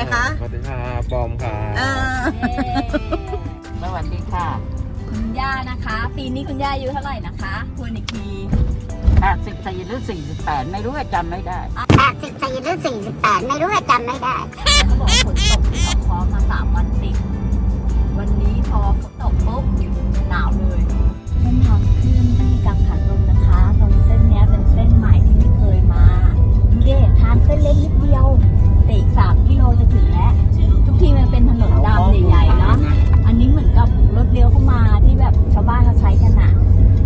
รคะสวัสดีครับบอมครับเออสวัสดีค่ะ คุณย่านะคะ ปีนี้คุณย่าอายุเท่าไหร่นะคะคุณอีกที84หรือ48 ไม่รู้ว่าจำไม่ได้84หรือ48 ไม่รู้ว่าจำไม่ได้เขาบอกฝนตกที่เขาค้อมาสามวันติด วันนี้พอฝนตกปุ๊บหนาวเลยเส้นทางขึ้นที่กังหันลมนะคะ ตรงเส้นเนี้ยเป็นเส้นใหม่ที่ไม่เคยมาดูดิทางเส้นเล็กนิดเดียว จะถึงแล้ว ทุกทีมันเป็นถนนดำใหญ่ๆเนาะ อันนี้เหมือนกับรถเลี้ยวเข้ามาที่แบบชาวบ้านเขาใช้กันอะ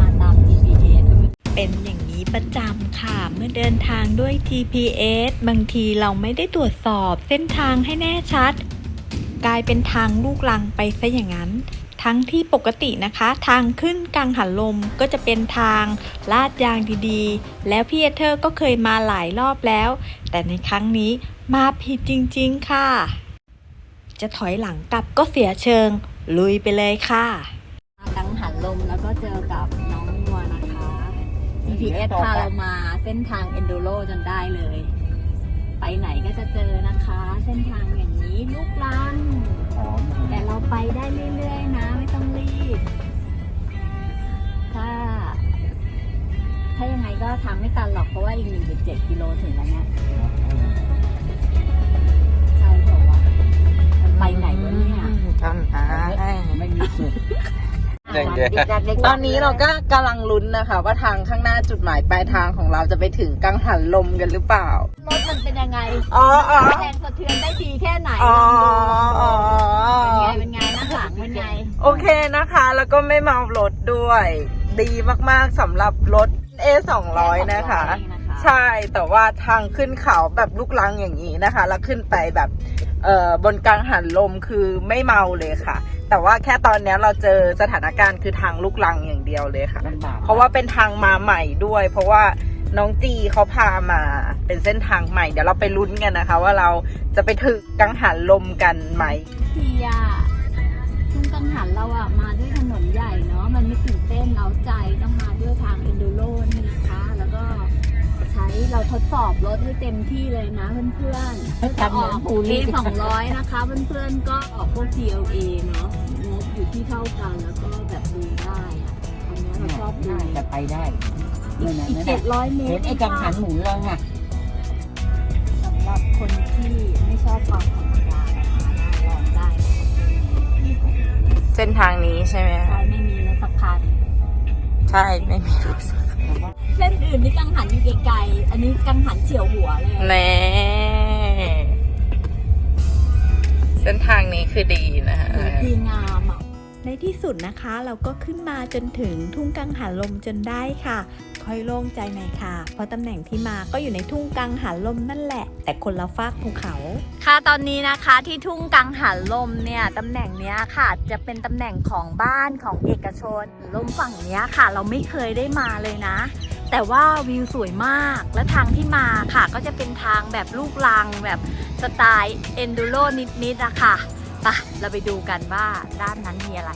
มาตาม GPS ก็มีเป็นอย่างนี้ประจำค่ะ เมื่อเดินทางด้วย GPS บางทีเราไม่ได้ตรวจสอบเส้นทางให้แน่ชัด กลายเป็นทางลูกลังไปซะอย่างนั้น ทั้งที่ปกตินะคะ ทางขึ้นกังหันลมก็จะเป็นทางลาดยางดีๆ แล้วพี่เอเธอร์ก็เคยมาหลายรอบแล้ว แต่ในครั้งนี้ มาผิดจริงๆค่ะ จะถอยหลังกลับก็เสียเชิง ลุยไปเลยค่ะกังหันลมแล้วก็เจอกับน้องงัวนะคะ GPS พาเรามาเส้นทาง Enduro จนได้เลย ไปไหนก็จะเจอนะคะ เส้นทางอย่างนี้ลูกลังแต่เราไปได้เรื่อยๆนะ ไม่ต้องรีบ ถ้า ถ้ายังไงก็ทำไม่ตันหรอกเพราะว่าอีก 1.7 กิโลถึงแล้วเนี่ย ไปไหนวะเนี่ยจำได้ไม่มีสุดแดงแดงตอนนี้เราก็กำลังลุ้นนะคะ ว่าทางข้างหน้าจุดหมายปลายทางของเราจะไปถึงกังหันลมกันหรือเปล่ารถมันเป็นยังไงอ๋ออ๋อแรงสะเทือนได้ดีแค่ไหนอ๋อลองดูอ๋อเป็นไงเป็นไงหน้าหลังเป็นไง โอเคนะคะ แล้วก็ไม่เมารถด้วย ดีมากๆสำหรับรถ A 2 0 0นะคะ ใช่แต่ว่าทางขึ้นเขาแบบลูกลังอย่างนี้นะคะ แล้วขึ้นไปแบบเอ่อบนกลางหันลมคือไม่เมาเลยค่ะ แต่ว่าแค่ตอนเนี้ยเราเจอสถานการณ์คือทางลูกลังอย่างเดียวเลยค่ะ ลำบาก เพราะว่าเป็นทางมาใหม่ด้วย เพราะว่าน้องจีเขาพามาเป็นเส้นทางใหม่ เดี๋ยวเราไปลุ้นกันนะคะ ว่าเราจะไปถึงกังหันลมกันไหม ทีอะซึ่งกังหันเราอะมาด้วยถนนใหญ่เนาะมันไม่ตื่นเต้นเล้าใจต้องมาด้วยทางเอนดูโรนี่นะคะแล้วก็ ใช้เราทดสอบรถให้เต็มที่เลยนะเพื่อนๆทำเหมือนปู A รีสองร้อยนะคะเพื่อนๆก็ออกพวก GLA เนาะงบอยู่ที่เท่ากันแล้วก็แบบดูได้อะอันเนี้ยเราชอบดูน่าจะไปได้นั่นน่ะอีกนั่นเจ็ดน่ะร้อยเมเห็ตนรไอ้กังหันหมุนแล้วไงสำหรับคนที่ไม่ชอบความธรรมดาลองได้เส้นทางนี้ใช่ไหมใช่ไม่มีรถสักคันใช่ไม่มีรถเส้น อื่นนี่กังหันอยู่ไกลๆ อันนี้กังหันเฉียวหัวเลย แน่เส้นทางนี้คือดีนะฮะ ดีงามอะ ในที่สุดนะคะเราก็ขึ้นมาจนถึงทุ่งกังหันลมจนได้ค่ะ ค่อยโล่งใจหน่อยค่ะ เพราะตำแหน่งที่มาก็อยู่ในทุ่งกังหันลมนั่นแหละ แต่คนละฟากภูเขา ค่ะตอนนี้นะคะที่ทุ่งกังหันลมเนี่ยตำแหน่งเนี้ยค่ะ จะเป็นตำแหน่งของบ้านของเอกชน ลมฝั่งเนี้ยค่ะ เราไม่เคยได้มาเลยนะแต่ว่าวิวสวยมากและทางที่มาค่ะ ก็จะเป็นทางแบบลูกลังแบบสไตล์เอนดูโรนิดๆอะค่ะ ปะเราไปดูกันว่าด้านนั้นมีอะไร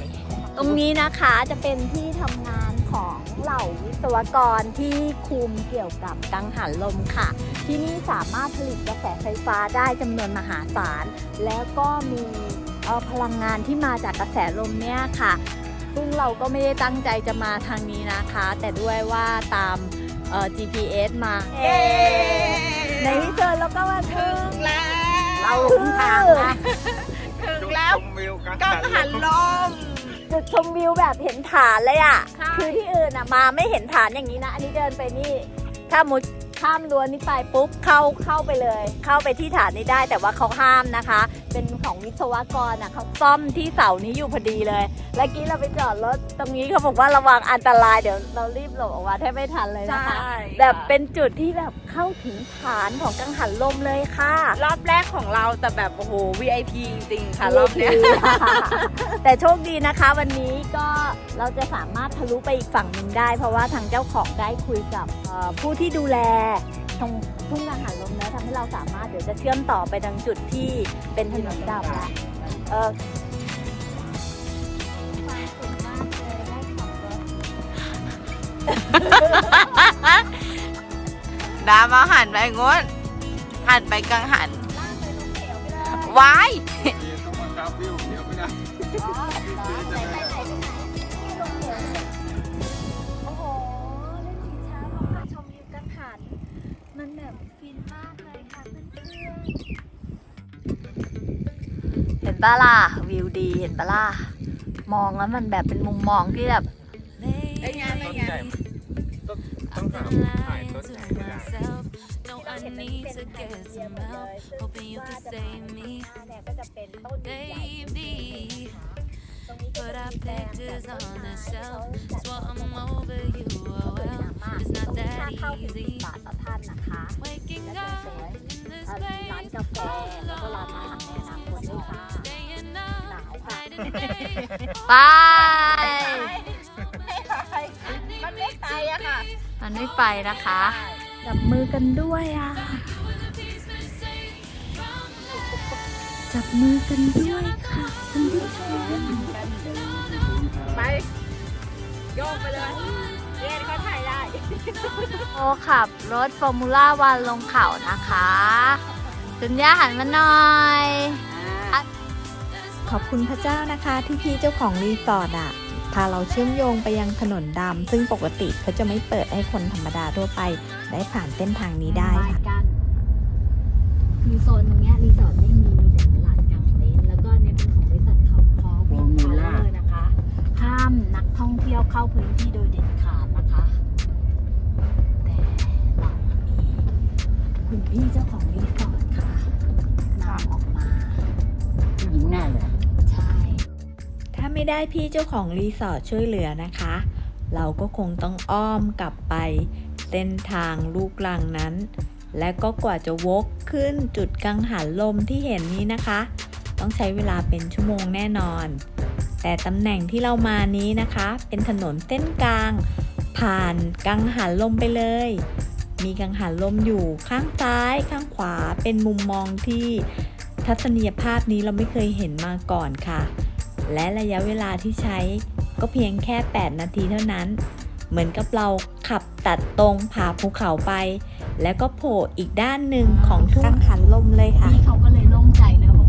ตรงนี้นะคะจะเป็นที่ทำงานของเหล่าวิศวกรที่คุมเกี่ยวกับกังหันลมค่ะ ที่นี่สามารถผลิตกระแสไฟฟ้าได้จำนวนมหาศาล แล้วก็มีเอ่อพลังงานที่มาจากกระแสลมเนี่ยค่ะ ซึ่งเราก็ไม่ได้ตั้งใจจะมาทางนี้นะคะ แต่ด้วยว่าตามเอ่อ GPS มาในที่สุดเราก็มาถึงแล้ว เราหลงทางนะถึง แล้วชมวิวกังกังหันลม จุดชมวิวแบบเห็นฐานเลยอะ่ะคือที่อื่นอะมาไม่เห็นฐานอย่างนี้นะ อันนี้เดินไปนี่ถ้ามุดข้ามรั้วนี้ไปปุ๊บเข้าเข้าไปเลย เข้าไปที่ฐานนี้ได้แต่ว่าเขาห้ามนะคะ เป็นของวิศวกรอะเขาซ่อมที่เสานี้อยู่พอดีเลยแล้วกี้เราไปจอดรถตรงนี้เขาบอกว่าระวังอันตรายเดี๋ยวเรารีบหลบออกมาแทบไม่ทันเลยนะคะแบบเป็นจุดที่แบบเข้าถึงฐานของกังหันลมเลยค่ะรอบแรกของเราแต่แบบโอ้โห VIP จริงๆค่ะ รอบเนี้ยแต่โชคดีนะคะ วันนี้ก็เราจะสามารถทะลุไปอีกฝั่งหนึ่งได้ เพราะว่าทางเจ้าของได้คุยกับเอ่อผู้ที่ดูแล ตรงทุ่งกังหันลมแล้วทำให้เราสามารถเดี๋ยวจะเชื่อมต่อไปดังจุดที่เป็นถนนดำละเออความสุขมากเลยได้ขับรถดามาหันไปงดหันไปกังหันลากไปลงเหวไปเลยวายต้องมาครับวิวเดี๋ยวไม่ได้อ๋ มันแบบฟินมากเลยค่ะเพื่อนๆ เห็นปะล่ะวิวดีเห็นปะล่ะมองแล้วมันแบบเป็นมุมมองที่แบบไอ้งานไอ้งานต้องต้องหาถ่ายต้นใหญ่ไม่ได้ No, I need to get some help. Hoping you can save me. Baby, Put our pictures on the shelf. Swore I'm over you. Oh well, it's not that easy. บาทต่อท่านนะคะ Waking และ up สวย in this ๆร้าน place. กาแฟแล้วก็ร้านอาหารในอนาคตด้วยค่ะ Staying ห up นาวค่ะ night and day. ไปมันไม่ไปอะค่ะ มันไม่ไปนะคะจับมือกันด้วยอะจับมือกันด้วยค่ะคุณผู้ชมไปโยกไปเลยเรียนเขาถ่ายได้ โอขับรถฟอร์มูล่าวันลงเขานะคะจุนย่าหันมาหน่อย ขอบคุณพระเจ้านะคะที่พี่เจ้าของรีสอร์ทอะพาเราเชื่อมโยงไปยังถนนดำซึ่งปกติเขาจะไม่เปิดให้คนธรรมดาทั่วไป ได้ผ่านเส้นทางนี้ได้ค่ะกันคือโซนตรงเนี้ยรีสอร์ทไม่มีมีแต่ลานกลางเต็นท์แล้วก็เนี่ยเป็นของบริษัทเขาพอวิงพาวเวอร์นะคะ ห้ามนักท่องเที่ยวเข้าพื้นที่โดยเด็ด คุณพี่เจ้าของรีสอร์ทค่ะนำออกมา ผู้หญิงแน่เลยใช่ ถ้าไม่ได้พี่เจ้าของรีสอร์ทช่วยเหลือนะคะ เราก็คงต้องอ้อมกลับไป เส้นทางลูกลังนั้น และก็กว่าจะวกขึ้นจุดกังหันลมที่เห็นนี้นะคะ ต้องใช้เวลาเป็นชั่วโมงแน่นอน แต่ตำแหน่งที่เรามานี้นะคะ เป็นถนนเส้นกลาง ผ่านกังหันลมไปเลย มีกังหันลมอยู่ข้างซ้ายข้างขวาเป็นมุมมองที่ทัศนียภาพนี้เราไม่เคยเห็นมาก่อนค่ะ และระยะเวลาที่ใช้ก็เพียงแค่ 8 นาทีเท่านั้น เหมือนกับเราขับตัดตรงผ่าภูเขาไป แล้วก็โผล่อีกด้านหนึ่งของทุ่งกังหันลมเลยค่ะ พี่เขาก็เลยโล่งใจเนอะ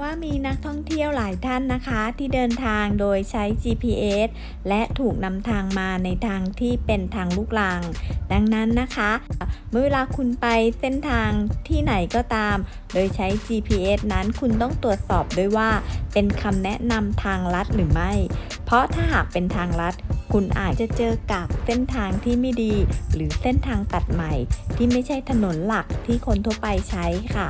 ว่ามีนักท่องเที่ยวหลายท่านนะคะ ที่เดินทางโดยใช้ GPS และถูกนำทางมาในทางที่เป็นทางลูกลัง ดังนั้นนะคะ เมื่อเวลาคุณไปเส้นทางที่ไหนก็ตาม โดยใช้ GPS นั้นคุณต้องตรวจสอบด้วยว่า เป็นคำแนะนำทางลัดหรือไม่ เพราะถ้าหากเป็นทางลัด คุณอาจจะเจอกับเส้นทางที่ไม่ดี หรือเส้นทางตัดใหม่ ที่ไม่ใช่ถนนหลักที่คนทั่วไปใช้ค่ะ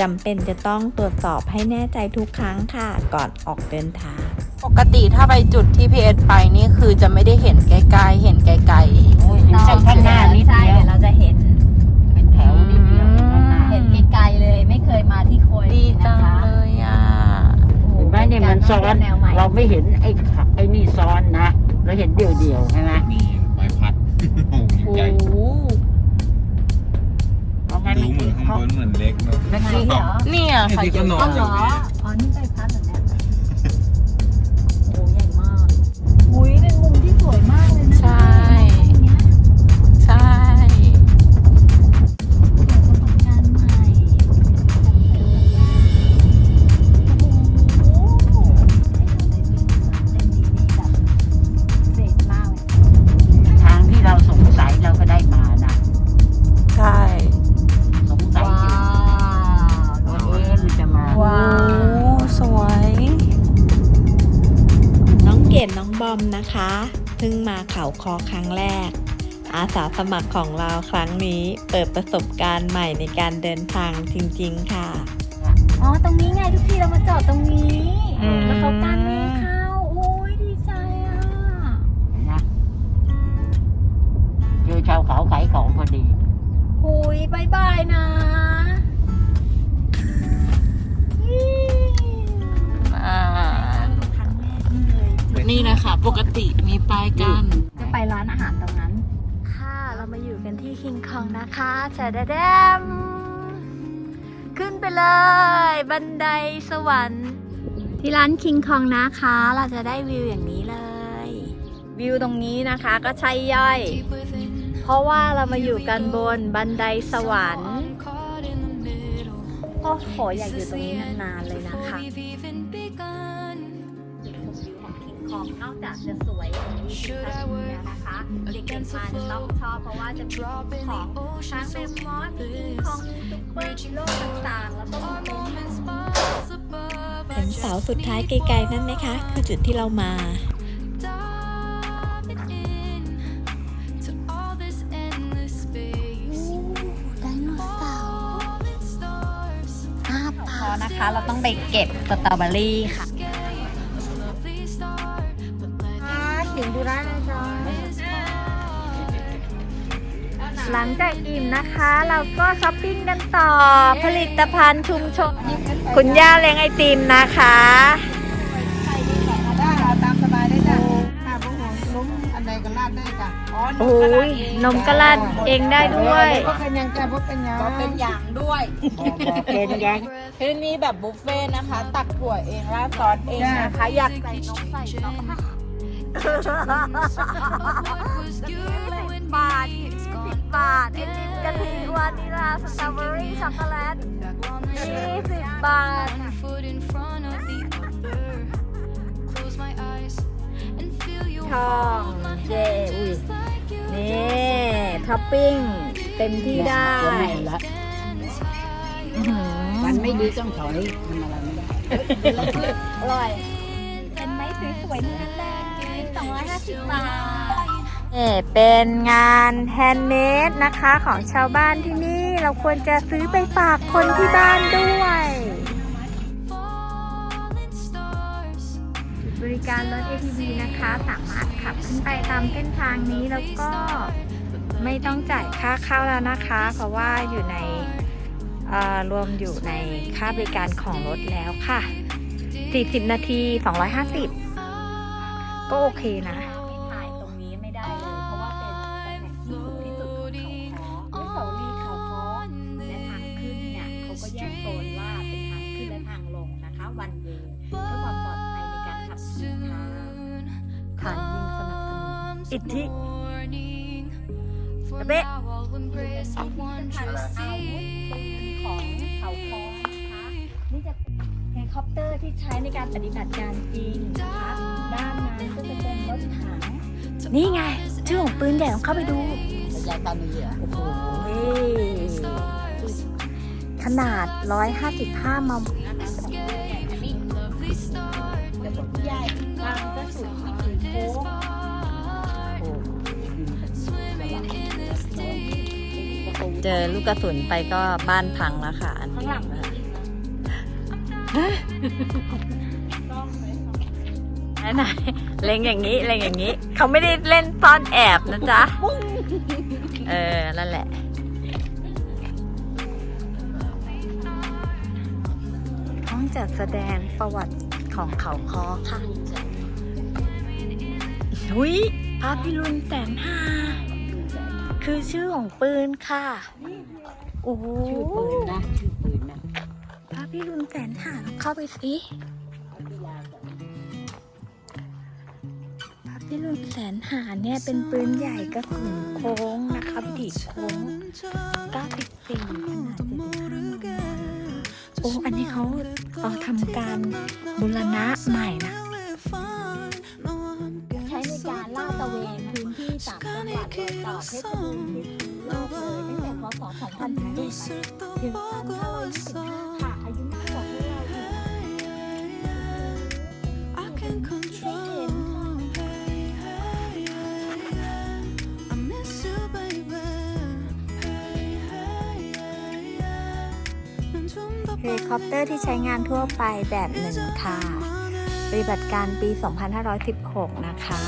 จำเป็นจะต้องตรวจสอบให้แน่ใจทุกครั้งค่ะ ก่อนออกเดินทาง ปกติถ้าไปจุดที่พีเอสไปนี่คือจะไม่ได้เห็นไกลๆเห็นไกลโอ้ยเห็นจากข้างหน้านิดใช่เดียวเดี๋ยวเราจะเห็น เป็นแถวนิดเดียวเห็นข้างหน้าเห็นไกลๆเลย ไม่เคยมาที่โคยๆดีจันะงคะเลยอะ เห็นไหมเนี่ยมันซ้อนแนวใหม่เราไม่เห็นไอ้ขไอ้นี่ซ้อนนะ เราเห็นเดี่ยวเดียวๆใช่ไหมมีใบพัด โอ้โหยิ่งโอ้ใหญ่โหเพราะงั้นดู เหมือนข้างบนเหมือนเล็กเนาะเมื่อกี้เหรอ เนี่ยเนี่ยค่ะที่เขานออ๋อนเหรออ๋อ นี่ใบพัดเหรอ องบอมนะคะเพิ่งมาเขาคอครั้งแรก อาสาสมัครของเราครั้งนี้เปิดประสบการณ์ใหม่ในการเดินทางจริงๆค่ะ อ๋อ ตรงนี้ไงทุกทีเรามาจอดตรงนี้อืมแล้วเขากั้นไม่ให้เข้า โอ้ยดีใจอะ นะเจอชาวเขาขายของพอดีบายบายนะ นี่นะคะ ปกติมีป้ายกันจะไปร้านอาหารตรงนั้น ค่ะเรามาอยู่กันที่คิงคองนะคะแชดแดมขึ้นไปเลย บันไดสวรรค์ ที่ร้านคิงคองนะคะ เราจะได้วิวอย่างนี้เลย วิวตรงนี้นะคะก็ใช่ย่อย Deep within, เพราะว่าเรามาอยู่กันบนบันไดสวรรค์ I'm caught in the middle. โอ้โหอยากอยู่ตรงนี้นานๆเลยนะคะ ของคิงคองนอกจากจะสวยอย่างนี้ที่ท่านแล้วนะคะเด็กๆมาจะต้องชอบเพราะว่าจะมีของช้างเรมมอสมีคิงคองมีซุปเปอร์ฮีโร่ต่างๆ แล้วก็มี Our เต็นท์ moments miles above. I เห็นเสา just สุดท้าย need ไกลๆนั่นไหมคะ คือจุดที่เรามา diving in to all this endless space. ไดโนเสาร์ Falling stars, ห้าพอนะคะ เราต้องไปเก็บสตรอเบอรี่ค่ะ ดูได้เลยจ้า is hard. หลังจากอิ่มนะคะ เราก็ช้อปปิ้งกันต่อ ผลิตภัณฑ์ชุมชน คุณย่าเลี้ยงไอติมนะคะได้ค่ะตามสบายได้จ้ะค่ะพวกผมล้มอันใดก็ลาดได้จ้ะอ๋อโอ้ยนมกระลาดเองได้ด้วยก็เป็นยังจ้ะพวกเป็นยังก็เป็นอย่างด้วยเป็นยังที่นี่แบบบุฟเฟ่ต์นะคะ ตักถั่วเองราดซอสเองนะคะ อยากใส่นมใส่นม was you บาทสิบบาทไอติมกะทิวานิลาสตรอเบอรี่ช็อกโกแลต on the ยี่สิบบาท One foot in front of the other. Close my eyes and feel you ทอง hold my เจ hand อุ้ย just like you นี่ท็อปปิ้งเต็มที่ได้ตัวแม่ละอื้อหือมันไม่ดีต้องถอยมันอะไรไม่ได้ อร่อย เป็นไม้สวยๆทั้งนั้นเลย สองร้อยห้าสิบาทนี่เป็นงานแฮนด์เมดนะคะของชาวบ้านที่นี่ เราควรจะซื้อไปฝากคนที่บ้านด้วย บริการรถ ATV นะคะ สามารถขับขึ้นไปตามเส้นทางนี้แล้วก็ไม่ต้องจ่ายค่าเข้าแล้วนะคะ เพราะว่าอยู่ในรวมอยู่ในค่าบริการของรถแล้วค่ะ 40 นาที 250 ก็โอเคนะ คอปเตอร์ที่ใช้ในการปฏิบัติการจริงนะคะด้านนั้นก็จะเป็นรถถังนี่ไงชื่อของปืนใหญ่ลองเข้าไปดูระยะตานีอะโอ้โหขนาด 155มัม lovely start. ใหญ่บางกระสุนที่ถือโค้ง Swimming in this lake. เจอลูกกระสุนไปก็บ้านพังแล้วค่ะ อันนี้ ไหนๆเล็งอย่างนี้เล็งอย่างนี้ เขาไม่ได้เล่นซ่อนแอบนะจ๊ะ เออ นั่นแหละ ห้องจัดแสดงประวัติของเขาคอค่ะหุยพระพิรุณแสนห้าคือชื่อของปืนค่ะ โอ้โหชื่อปืนนะชื่อปืนนะ พระพิรุณแสนหาเข้าไปสิพระพิรุณแสนหาเนี่ยเป็นปืนใหญ่กระสุนโค้งนะคะดีดโค้ง94ขนาดโอ้ อันนี้เขาเอ่อทำการบูรณะใหม่นะ ใช้ในการลาดตระเวนพื้นที่สามจังหวัดโดยต่อเพชรบูรณ์พิษณุโลกเลยตั้งแต่พศ2017ถึง2525 เฮลิคอปเตอร์ที่ใช้งานทั่วไปแบบหนึ่งค่ะ ปฏิบัติการปี 2516 นะคะ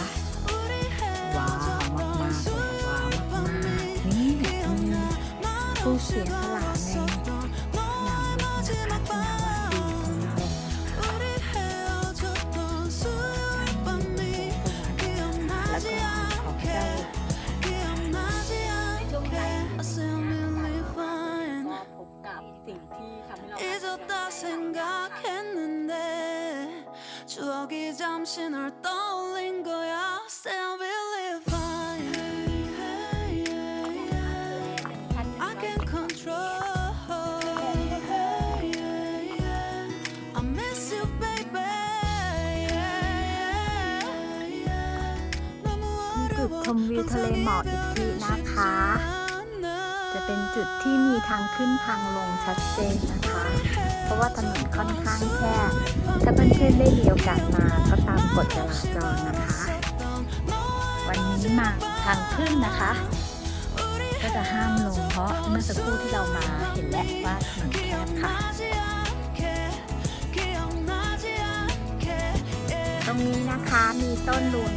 ว้าวมากๆเลยว้าวมากนี่อืมผู้เสียสละในสนามรบนะคะที่นาวาตรีพงษ์นรงค์นะคะแล้วก็ขอพระเจ้าในช่วงไลฟ์ก็พบกับสิ่งที่ท ำให้เรา 잊었다 생각했는데 추억이 잠시 널 떠올린 거야 Say I believe fine I can control I miss you baby จุดชมวิวทะเลหมอกอีกทีนะคะ จะเป็นจุดที่มีทางขึ้นทางลงชัดเจนนะคะ ะ เพราะว่าถนนค่อนข้างแคบถ้าเพื่อนๆได้มีโอกาสมาก็ตามกฎจราจรนะคะ วันนี้มาทางขึ้นนะคะ ก็จะห้ามลงเพราะเมื่อสักครู่ที่เรามาเห็นแล้วว่าถนนแคบค่ะ ตรงนี้นะคะมีต้นรวง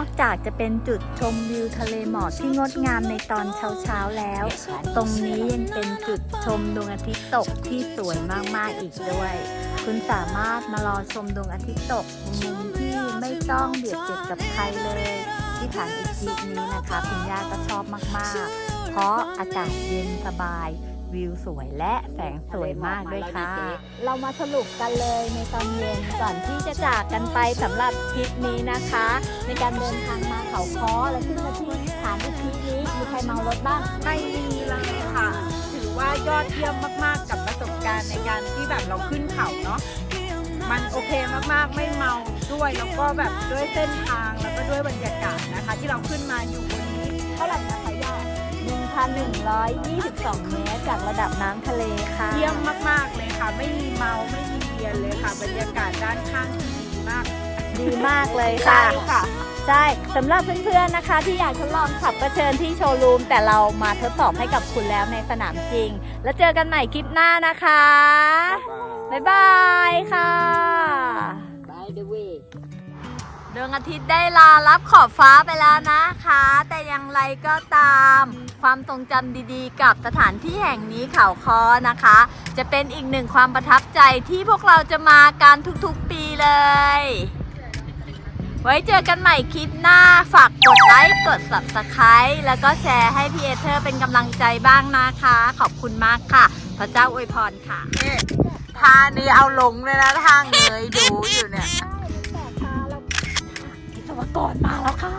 อกจากจะเป็นจุดชมวิวทะเลหมอกที่งดงามในตอนเช้าๆแล้ว ตรงนี้ยังเป็นจุดชมดวงอาทิตย์ตกที่สวยมากๆอีกด้วย คุณสามารถมารอชมดวงอาทิตย์ตกมุมที่ไม่ต้องเบียดเจ็บกับใครเลย ที่ฐานอิฐินี้นะคะคุณย่าก็ชอบมากๆ เพราะอากาศเย็นสบาย วิวสวยและแสงสวยมากด้วยค่ะ เรามาสรุปกันเลยในตอนเย็นก่อนที่จะจากกันไปสำหรับทริปนี้นะคะ ในการเดินทางมาเขาค้อและขึ้นมาที่ฐานอิฐินี้มีใครเมารถบ้างไม่มีเลยค่ะ ถือว่ายอดเยี่ยมมากๆกับประสบการณ์ในการที่แบบเราขึ้นเขาเนาะมันโอเคมากๆไม่เมาด้วยแล้วก็แบบด้วยเส้นทางแล้วก็ด้วยบรรยากาศนะคะ ที่เราขึ้นมาอยู่บนนี้เท่าไหร่นะคะย่า 1,122 เมตร จากระดับน้ำทะเลค่ะ เยี่ยมมาก ๆ เลยค่ะ ไม่มีเมาไม่มีเบียนเลยค่ะ บรรยากาศด้านข้างที่ดีมากดีมากเลยใช่ค่ะ ค่ะ ใช่สำหรับเพื่อนๆนะคะ ที่อยากทดลองขับก็เชิญที่โชว์รูม แต่เรามาทดสอบให้กับคุณแล้วในสนามจริง แล้วเจอกันใหม่คลิปหน้านะคะ บ๊ายบายค่ะ by the way ดวงอาทิตย์ได้ลารับขอบฟ้าไปแล้วนะคะ แต่อย่างไรก็ตาม ความทรงจำดีๆ กับสถานที่แห่งนี้เขาคอนะคะ จะเป็นอีกหนึ่งความประทับใจที่พวกเราจะมากันทุกๆปีเลย ไว้เจอกันใหม่คลิปหน้า ฝากกดไลค์ กด subscribe แล้วก็แชร์ให้พี่เอเธอร์เป็นกำลังใจบ้างนะคะ ขอบคุณมากค่ะ พระเจ้าอวยพรค่ะนี่ทานี้เอาลงเลยนะทางเงยดูอยู่เนี่ยวิศวกรมาแล้วค่ะ